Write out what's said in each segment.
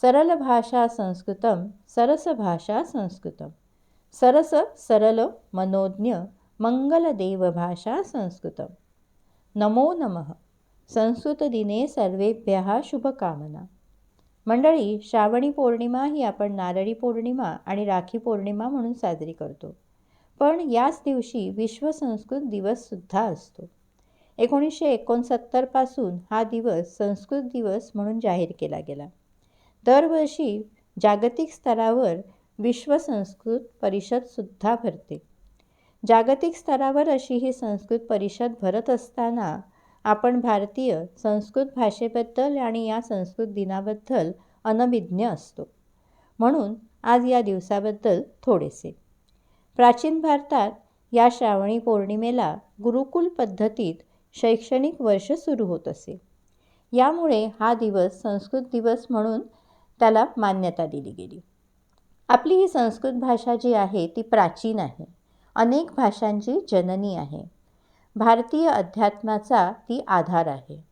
सरल भाषा संस्कृतं सरस भाषा संस्कृतं सरस सरल मनोज्ञ मंगलदेव भाषा संस्कृतं नमो नमः. संस्कृतदिने सर्वेभ्यः शुभकामना. मंडळी श्रावणी पौर्णिमा ही आपण नारळी पौर्णिमा आणि राखी पौर्णिमा म्हणून साजरी करतो. पण याच दिवशी विश्व संस्कृत दिवससुद्धा असतो. एकोणीसशे एकोणसत्तरपासून हा दिवस संस्कृत दिवस म्हणून जाहीर केला गेला. दरवर्षी जागतिक स्तरावर विश्व संस्कृत परिषदसुद्धा भरते. जागतिक स्तरावर अशी ही संस्कृत परिषद भरत असताना आपण भारतीय संस्कृत भाषेबद्दल आणि या संस्कृत दिनाबद्दल अनभिज्ञ असतो. म्हणून आज या दिवसाबद्दल थोडेसे. प्राचीन भारतात या श्रावणी पौर्णिमेला गुरुकुल पद्धतीत शैक्षणिक वर्ष सुरू होत असे. यामुळे हा दिवस संस्कृत दिवस म्हणून त्याला मान्यता दिली गेली. आपली ही संस्कृत भाषा जी आहे ती प्राचीन आहे. अनेक भाषांची जननी आहे. भारतीय अध्यात्माचा ती आधार आहे.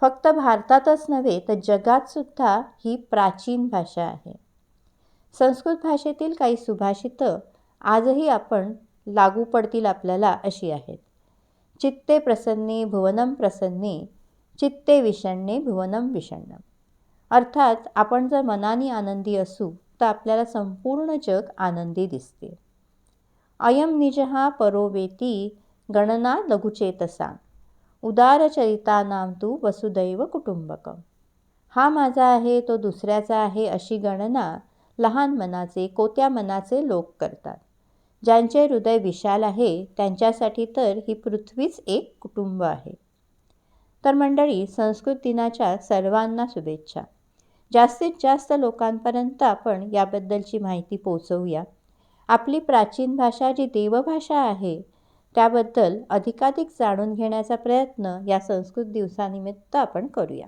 फक्त भारतातच नव्हे तर जगातसुद्धा ही प्राचीन भाषा आहे. संस्कृत भाषेतील काही सुभाषितं आजही आपण लागू पडतील आपल्याला अशी आहेत. चित्ते प्रसन्ने भुवनम प्रसन्ने चित्ते विषण्णे भुवनम विषण्णम. अर्थात आपण जर मनाने आनंदी असू तर आपल्याला संपूर्ण जग आनंदी दिसते. अयम निजहा परोवेती गणना लघुचेतसा. उदारचरितानाम तू वसुदैव कुटुंबकम हा माझा आहे तो दुसऱ्याचा आहे अशी गणना लहान मनाचे कोत्या मनाचे लोक करतात. ज्यांचे हृदय विशाल आहे त्यांच्यासाठी तर ही पृथ्वीच एक कुटुंब आहे. तर मंडळी संस्कृत दिनाच्या सर्वांना शुभेच्छा. जास्तीत जास्त लोकांपर्यंत आपण याबद्दलची माहिती पोचवूया. आपली प्राचीन भाषा जी देवभाषा आहे त्याबद्दल अधिकाधिक जाणून घेण्याचा प्रयत्न या संस्कृत दिवसानिमित्त आपण करूया.